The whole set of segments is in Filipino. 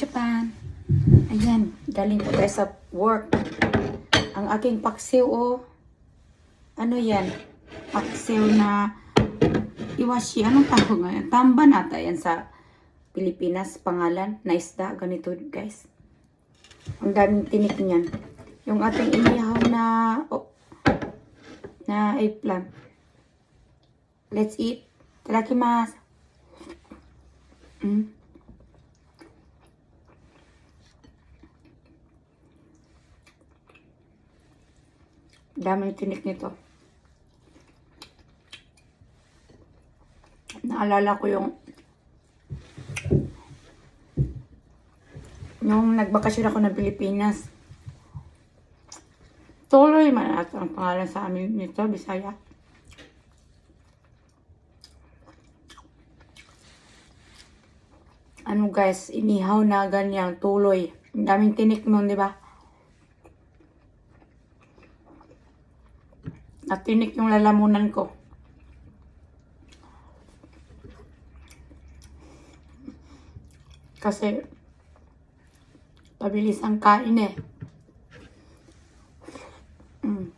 Japan. Ayan, galing po tayo sa work. Ang aking paksiw, oh. Ano yan? Paksiw na iwashi. Anong tawag ngayon? Tamba nata yan sa Pilipinas. Pangalan na isda. Ganito, guys. Ang daming tinik niyan. Yung ating inihaw na oh, na eggplant. Let's eat. Tadakimasu. Mm. Daming tinik nito. Naalala ko yung yung nagbakasyon ako ng Pilipinas. Tuloy man at ang pangalan sa amin nito, Bisaya. Ano guys, inihaw na ganyang tuloy. Ang daming tinik nun, di ba? Natinik yung lalamunan ko. Kasi, pabilis ang kain eh. Mm.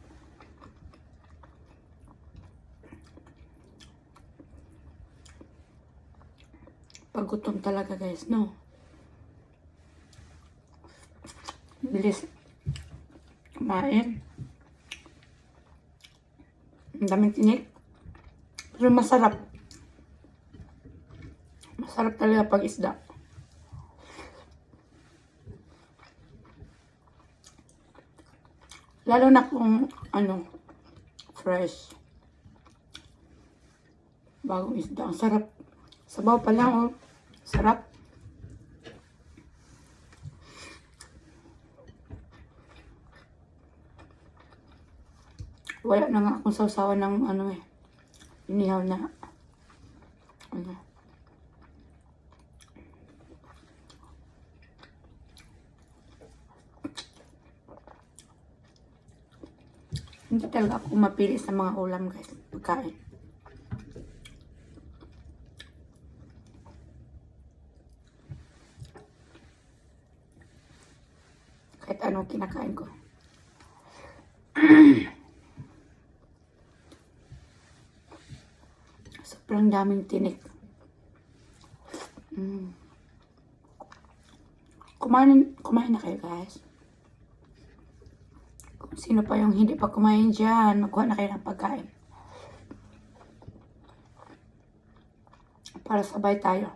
Pagutom talaga guys, no? Bilis kumain. Ang daming tinik. Pero masarap. Masarap talaga pag isda. Lalo na kung ano, fresh. Bagong isda. Ang sarap. Sabaw pa lang, oh. Sarap. Wala na nga akong sausawan ng ano eh. Inihaw na. Ano. Hindi talaga ako mapili sa mga ulam guys. Pagkain. Kahit anong kinakain ko. Sobrang daming tinik. Mm. Kumain, kumain na kayo guys. Kung sino pa yung hindi pa kumain dyan, magkuha na kayo ng pagkain. Para sabay tayo.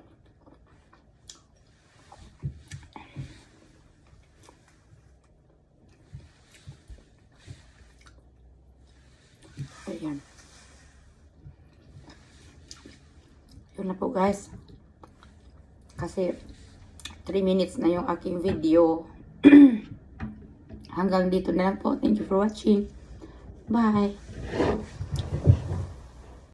Ayan. Yun na po guys. Kasi 3 minutes na yung aking video. Hanggang dito na lang po. Thank you for watching. Bye.